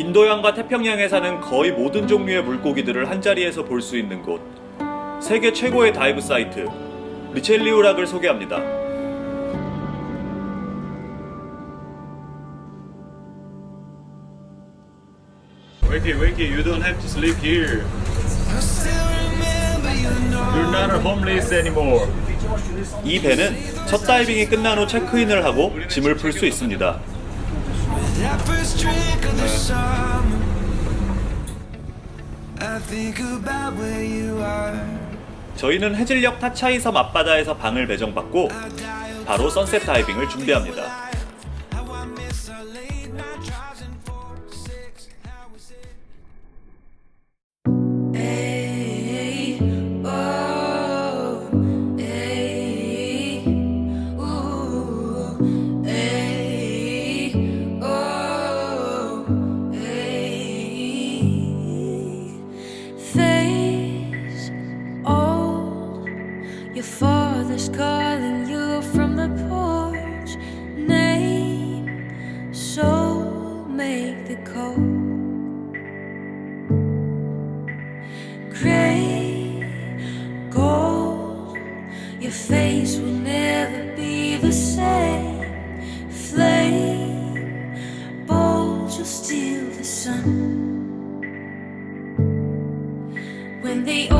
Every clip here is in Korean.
인도양과 태평양에 사는 거의 모든 종류의 물고기들을 한자리에서 볼 수 있는 곳. 세계 최고의 다이브 사이트, 리첼리우락을 소개합니다. Wakey, wakey, you don't have to sleep here. You're not a homeless anymore. 이 배는 첫 다이빙이 끝난 후 체크인을 하고 짐을 풀 수 있습니다. 저희는 해질녘 타차이섬 앞바다에서 방을 배정받고 바로 선셋 다이빙을 준비합니다. Face will never be the same. Flame, bold, you'll steal the sun. When the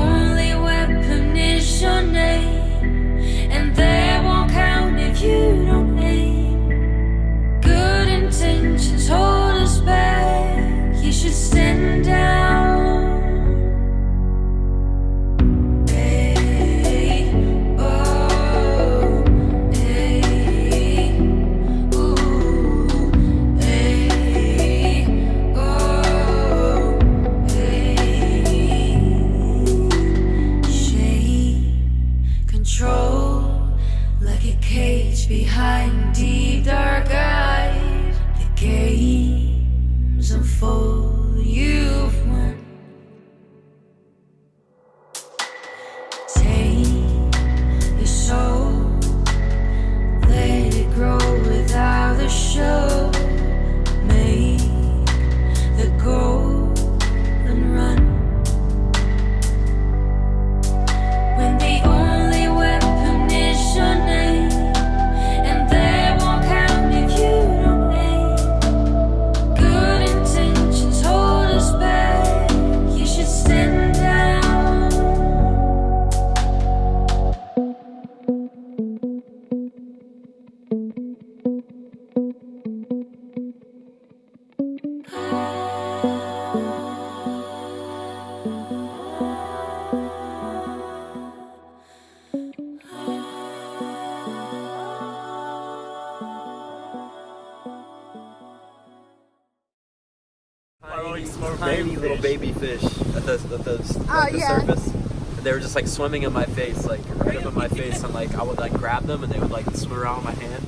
they were just like swimming in my face, like right up in my face, and like I would like grab them and they would like swim around my hand.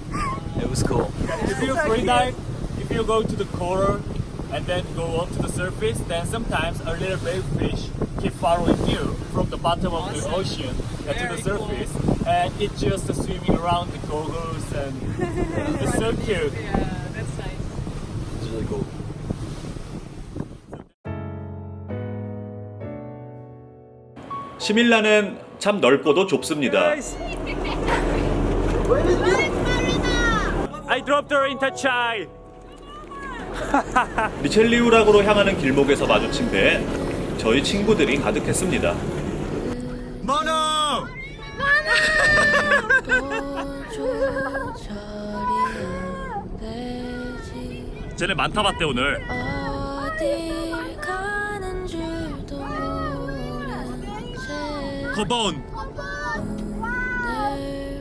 It was cool. If you free dive, if you go to the coral and then go up to the surface, then sometimes a little baby fish keep following you from the bottom of the ocean uh, to the surface, and it's just swimming around the goggles and it's so cute. It's 시밀라는 참 넓고도 좁습니다. I dropped her in Tachai. 리첼리우락으로 향하는 길목에서 마주친 배엔 저희 친구들이 가득했습니다. Mono! 쟤네 많다 봤대 오늘.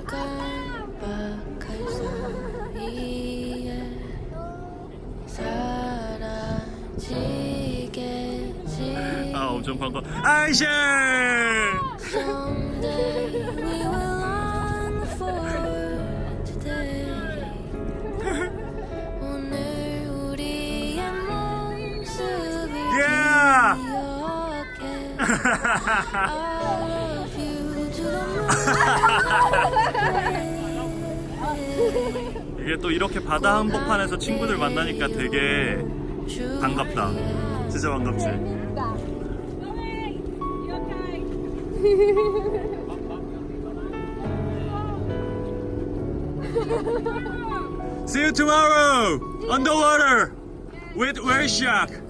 깜빡할 사이에 사라지겠지 아 엄청 반가. 아이샤. Someday we will long for today 오늘 우리의 모습을 Yeah. 기억해 이게 또 이렇게 바다 한복판에서 친구들 만나니까 되게 반갑다. 진짜 반갑지. See you tomorrow on the water with whale shark.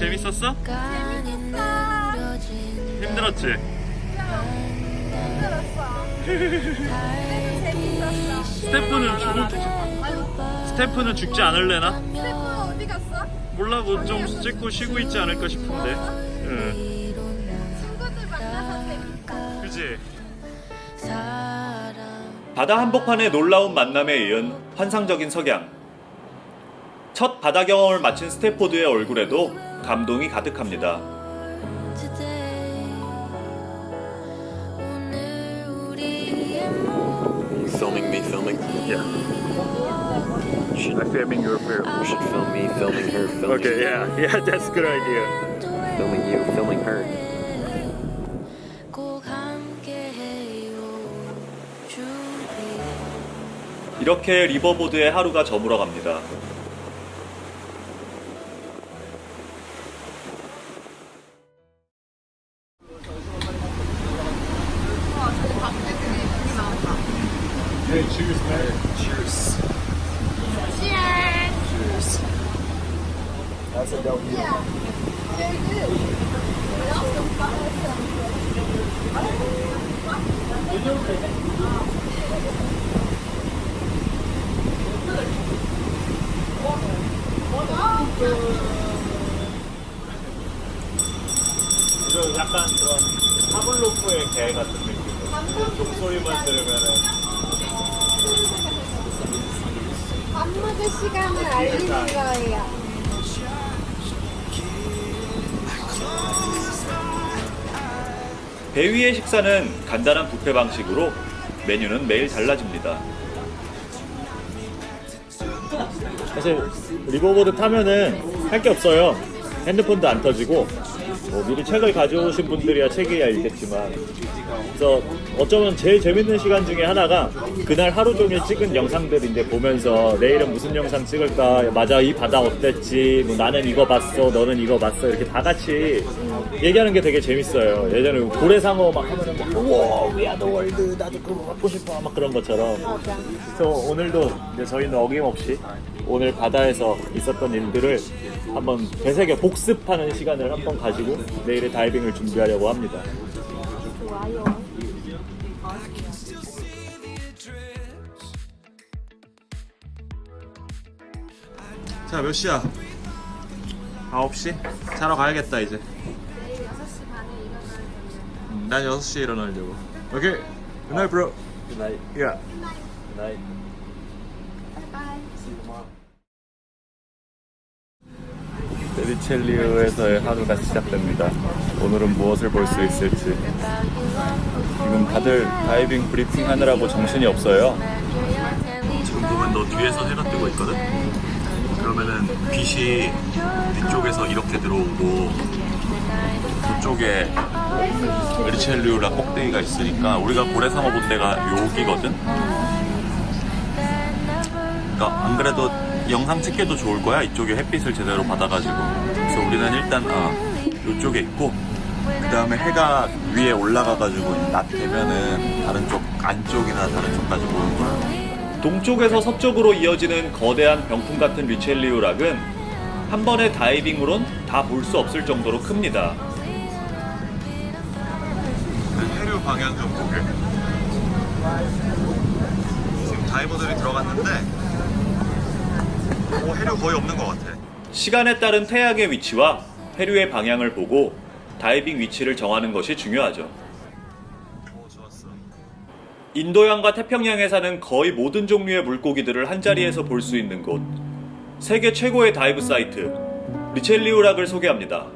재밌었어? 느려진 힘들었지? 스태프는 죽을 스태프는 죽지 않을래나? 어디 갔어? 몰라 뭐 좀 찍고 쉬고 있지 않을까 싶은데. 응. 친구들 만나서 재밌다. 그지? 사랑 바다 한복판의 놀라운 만남에 이은 환상적인 석양. 첫 바다 경험을 마친 스태포드의 얼굴에도 감동이 가득합니다. today 오늘 우리의 모습 Filming me, filming. Yeah. I'm filming your film. You should film me, filming her, filming Okay, yeah, yeah, that's a good idea. filming you, filming her. 꼭 함께해요 준비 이렇게 리버보드의 하루가 저물어 갑니다. 이거 약간 그런 파블로프의 개 같은 느낌. 종소리만 들으면은 밥 먹을 시간을 알리는 거예요. 배 위의 식사는 간단한 뷔페 방식으로 메뉴는 매일 달라집니다. 사실 리버보드 타면은 할 게 없어요. 핸드폰도 안 터지고 뭐 미리 책을 가져오신 분들이야 책이야 읽겠지만 그래서 어쩌면 제일 재밌는 시간 중에 하나가 그날 하루 종일 찍은 영상들 이제 보면서 내일은 무슨 영상 찍을까? 맞아 이 바다 어땠지? 뭐 나는 이거 봤어 너는 이거 봤어? 이렇게 다 같이 얘기하는 게 되게 재밌어요. 예전에 고래상어 막 하면은 막 우와 위아더 월드 나도 그거 갖고 싶어. 막 그런 것처럼. 그래서 오늘도 이제 저희는 어김없이 오늘 바다에서 있었던 일들을 한번 되새겨 복습하는 시간을 한번 가지고 내일의 다이빙을 준비하려고 합니다. 자, 몇 시야? 9시? 자러 가야겠다, 이제. 내일 6시 반에 일어나야 되면 음, 난 6시에 일어나려고. 오케이. Good night, bro. Good night. Yeah. Good night. 바이바이. 세리첼리오에서의 하루가 시작됩니다. 오늘은 무엇을 볼 수 있을지. 지금 다들 다이빙 브리핑 하느라고 정신이 없어요. 지금 보면 너 뒤에서 해가 뜨고 있거든? 그러면은 빛이 뒤쪽에서 이렇게 들어오고 저쪽에 리첼리오라 꼭대기가 있으니까 우리가 고래상어 본 데가 여기거든? 그러니까 안 그래도 영상 찍기도 좋을 거야. 이쪽에 햇빛을 제대로 받아가지고. 그래서 우리는 일단 아, 이쪽에 있고 그 다음에 해가 위에 올라가가지고 낮 되면은 다른 쪽 안쪽이나 다른 쪽까지 보는 거야 동쪽에서 서쪽으로 이어지는 거대한 병풍 같은 리첼리오 락은 한 번의 다이빙으론 다 볼 수 없을 정도로 큽니다 해류 방향 좀 보게 지금 다이버들이 들어갔는데 어, 해류 거의 없는 것 같아. 시간에 따른 태양의 위치와 해류의 방향을 보고 다이빙 위치를 정하는 것이 중요하죠. 인도양과 태평양에 사는 거의 모든 종류의 물고기들을 한 자리에서 볼 수 있는 곳. 세계 최고의 다이브 사이트 리첼리오락을 소개합니다.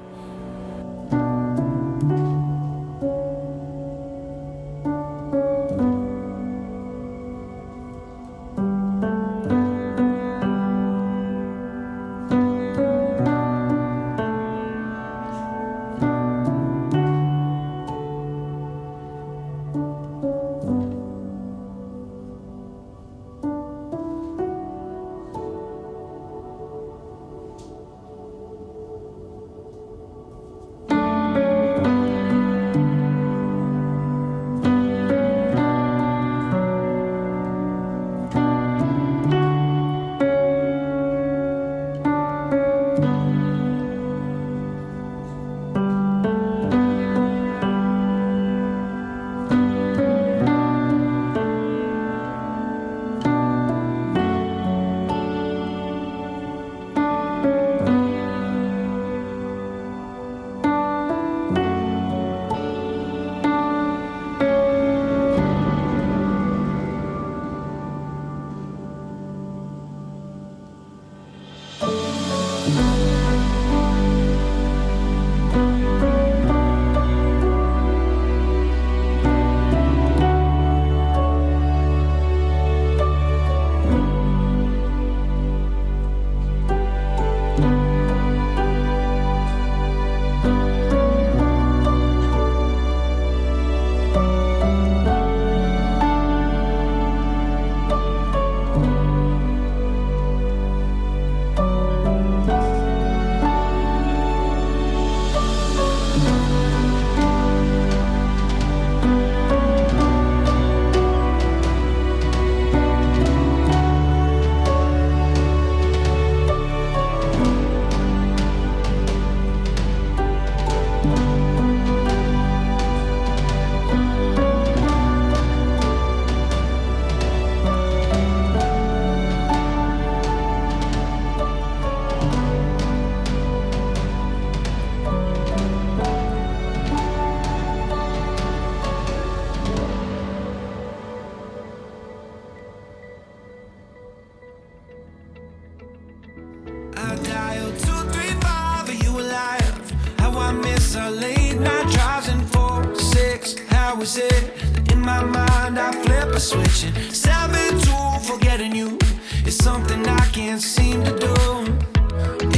I flip a switch and seven two, forgetting you is something I can't seem to do.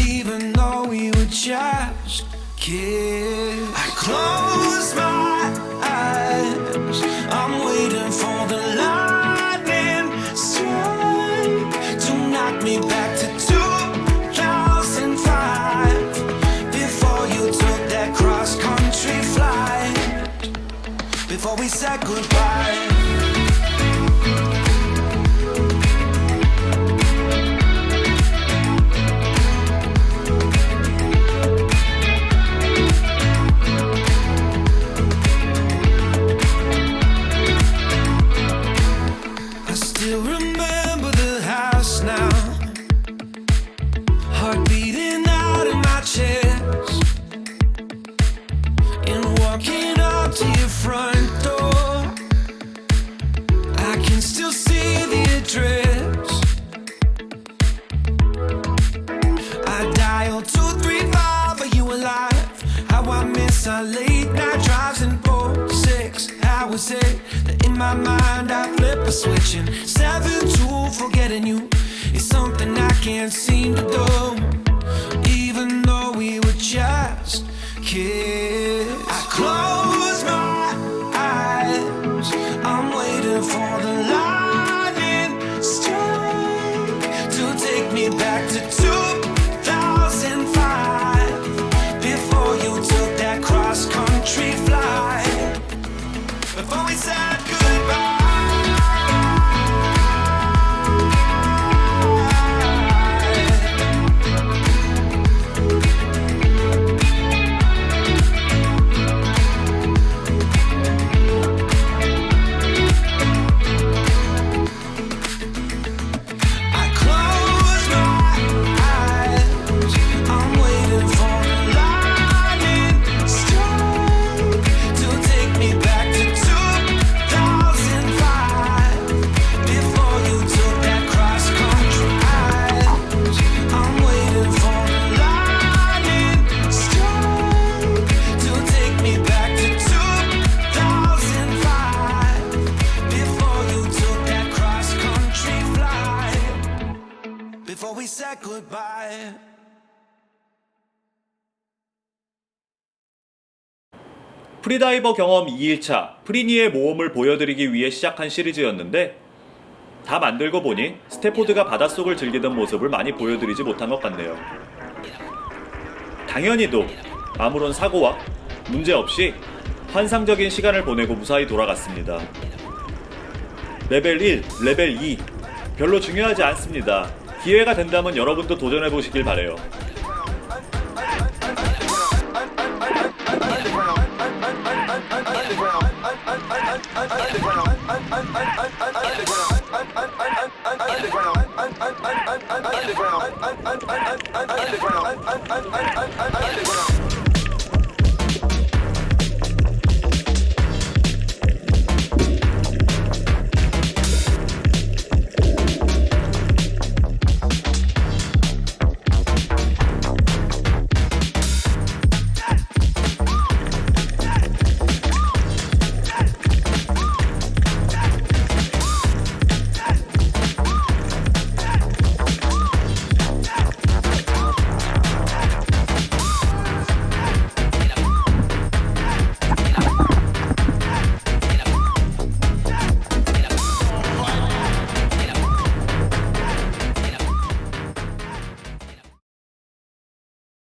Even though we were just kids, I close Before we said goodbye. 프리다이버 경험 2일차 프리니의 모험을 보여드리기 위해 시작한 시리즈였는데 다 만들고 보니 스태포드가 바닷속을 즐기던 모습을 많이 보여드리지 못한 것 같네요. 당연히도 아무런 사고와 문제 없이 환상적인 시간을 보내고 무사히 돌아갔습니다. 레벨 1, 레벨 2 별로 중요하지 않습니다. 기회가 된다면 여러분도 도전해 보시길 바래요.